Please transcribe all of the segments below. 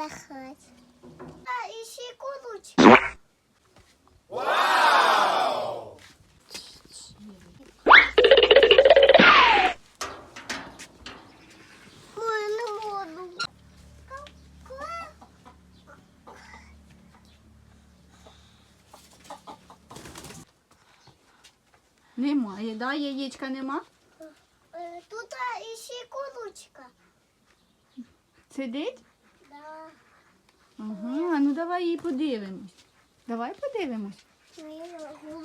вахать. А, і ще курочка. Ой, не можу. Немає, да? Яєчка нема? Е, Тут ще курочка. Сидить? Давай її подивимось. Давай подивимось.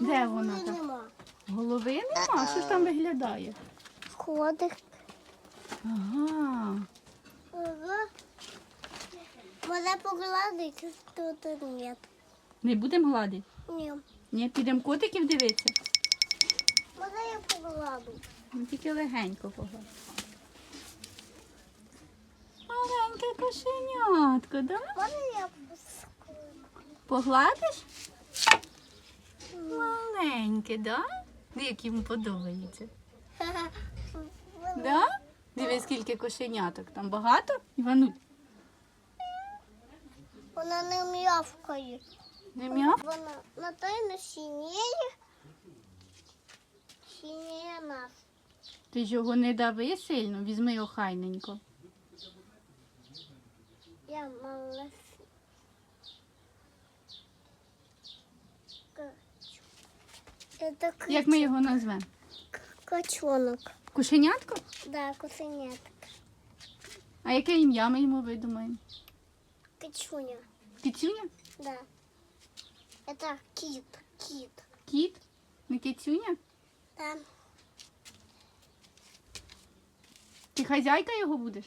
Де вона там? Нема. Голови нема, що ж там виглядає? Ходить. Ага. Ага. Мене погладити, тут нет. Не будемо гладити? Ні. Ні, підемо котиків дивитися. Мене я погладу. Ну, тільки легенько погладимо. Маленьке кошенятко, да? Мене я Погладиш? Маленьке, да? Як йому подобається. Да? Диви, скільки кошеняток. Там багато? Івану, Вона не м'явкає. не м'яв? Вона на тайно сініє. Сініє нас. Ти ж його не дави сильно, візьми охайненько. Я малась. Это Як ми його назвемо? качонок. Кошенятко? Да, кусенят. А яке ім'я ми йому видумаємо? Качуня. Кицюня? Да. Это кит. Кит. Кіт? Не кицюня? Да. Ти хазяйка його будеш?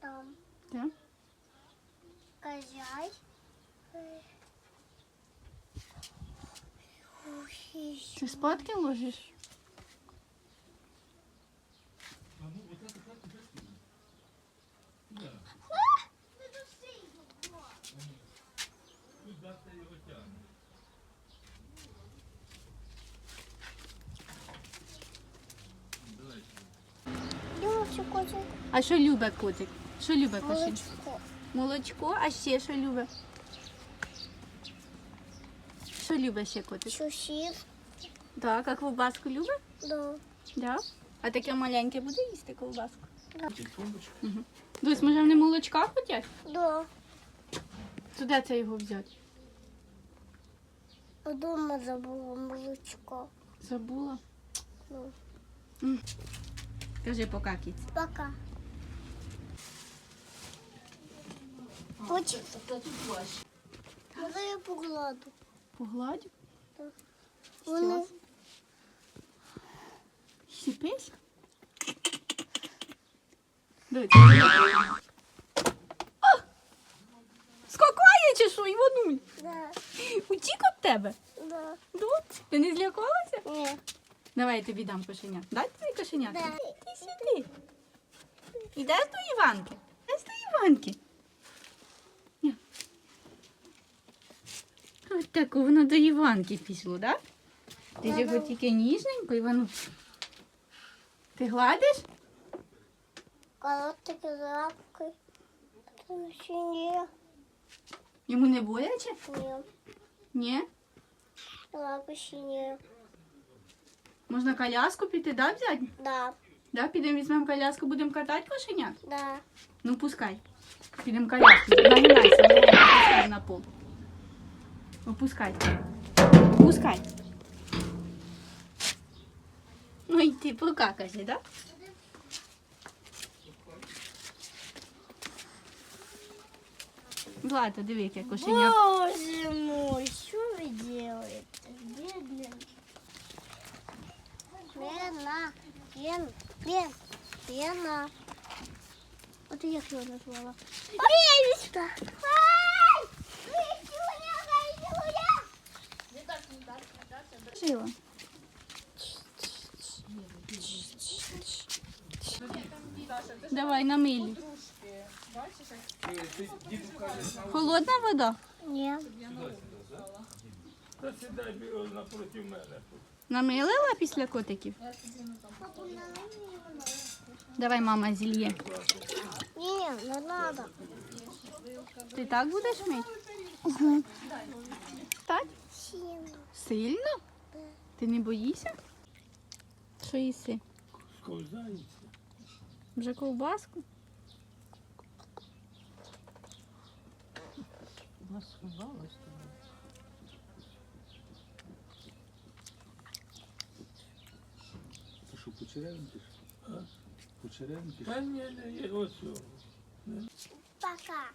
Там. Так? Козяй. Ти спадки ложиш? Дивився котик. А що любить котик? Що любить кошеня? Молочко. Молочко, а ще що любить? Що любить ще котик? Чусів. Так, а ковбаску любить? Да. Да. А таке маленьке буде їсти ковбаску? Да. Угу. Дось, може вони молочка хочуть? Да. То де це його взяти? Дома забула молочко. Забула. Ну, Кажи пока кіць. пока. Хочеш? Може я погладу. Погладь. Так. Вони Сіпись. Дивись. Скакає чи що, Івануль? Да. Утік від тебе? Да. Ну, ти не злякалася? Ні. Давай я тобі дам кошеня. Дай тобі кошеня. Да. Ти сюди. Ідеш до Іванки? Ідеш до Іванки. Ні. Ось так воно до Іванки пішло, так? Да? Ти ж його тільки ніжненько, Івану. Ти гладиш? Короткий з лапкою. Ні. Йому не боляче? Ні. Ні? Лапи ще ні. Можна коляску піти, да, взяти? Да. Да, підемо візьмемо коляску, будемо катати кошенят? Да. Ну, пускай. Підемо коляску. Нагинайся, нагинайся, на пол. Опускай. Пускай. Ну і ти покакайся, да? Злата, диви, яке кошеня. Боже мой, что вы делаете? Бедный. Лена, Лен, Лен, Лена. Вот я его назвала. Ленечка! Ай! Давай на милі. Холодна вода? Нет. Намилила після котиків? Давай, мама, зільє. Не, не надо. Ти так будеш мити? Так? Сильно. Сильно? Ти не боїшся? Що їси? Сковзається. Вже ковбаску? У нас сховалось тому. Ти що, почеревники? А? Почеревники? Та ні, ні, ні, ось. Пока.